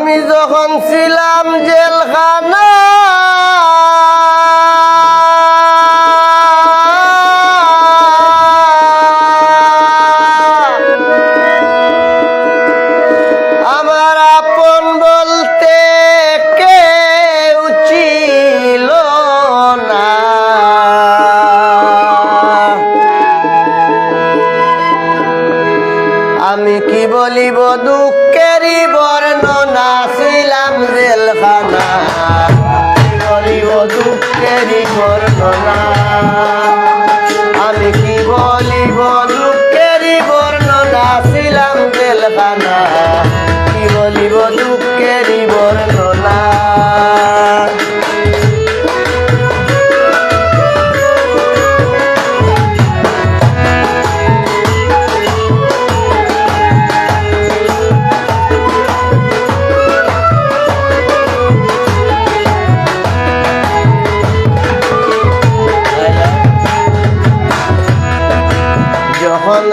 আমি যখন ছিলাম জেলখানা আমার আপন বলতে কেউ ছিল না। আমি কি বলিব দুঃখেরই জেলখানা কি বলিব দুঃখেরই বর্ণনা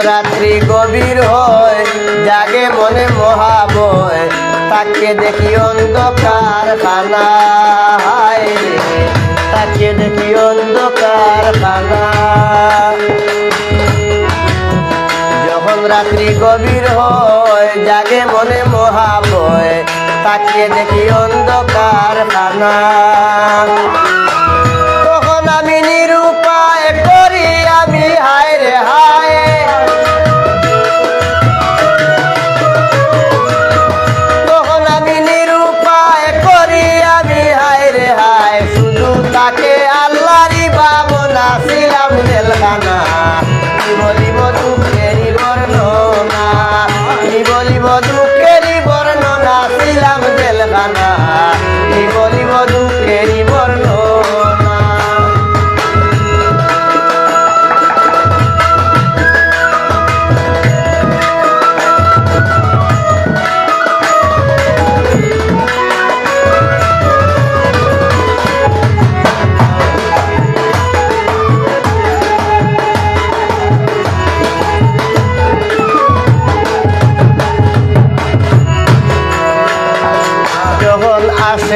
রাত্রি গভীর হয় মনে মহাবয় তাকে দেখি অন্ধকার খানা তাকে দেখি অন্ধকার খানা যখন রাত্রি গভীর হয়, জাগে মনে মহাবয় তাকে দেখি অন্ধকার খানা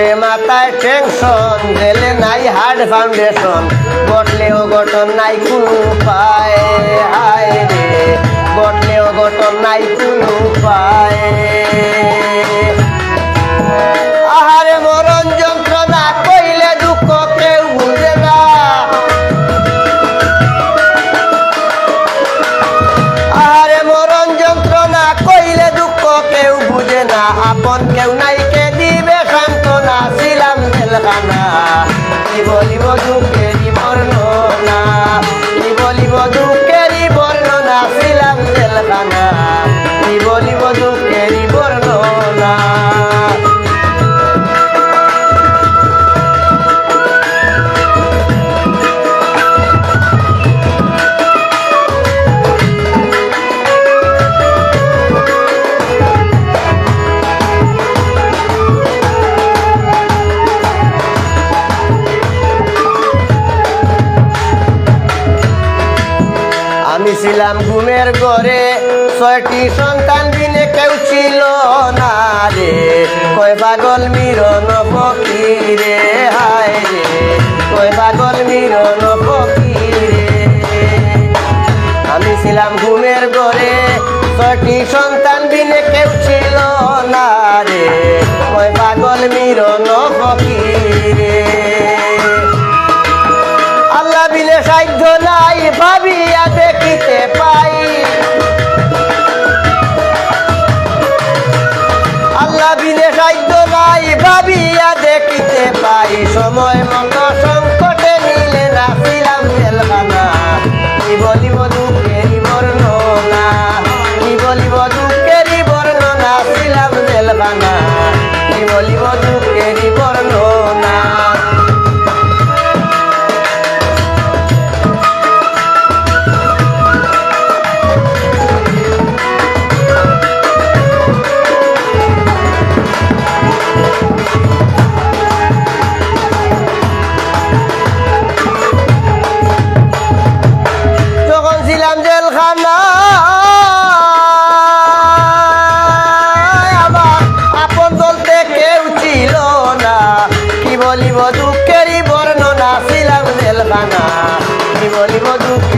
আসে মাথায় টেনশন গেলে নাই হার্ট ফাউন্ডেশন বটলেও গঠন নাই কোনো পায় না আপন কেউ নাই কে দিবে সান্ত্বনা ছিলাম জেলখানা কি বলিব দুঃখেরই ছিলাম ঘুমের ঘরে। ছয়টি সন্তান দিনে কেউ ছিল না রে। কয় পাগল মিরন ফকিরে, হায় রে। কয় পাগল মিরন ফকিরে। আমি ছিলাম সাধ্য ভাবিয়া দেখিতে পাই। আল্লাহ বিলে সাধ্য নাই ভাবিয়া দেখিতে পাই। সময় মতো সংকটে নিলে না ছিলাম জেলখানা বলিব বলি মধু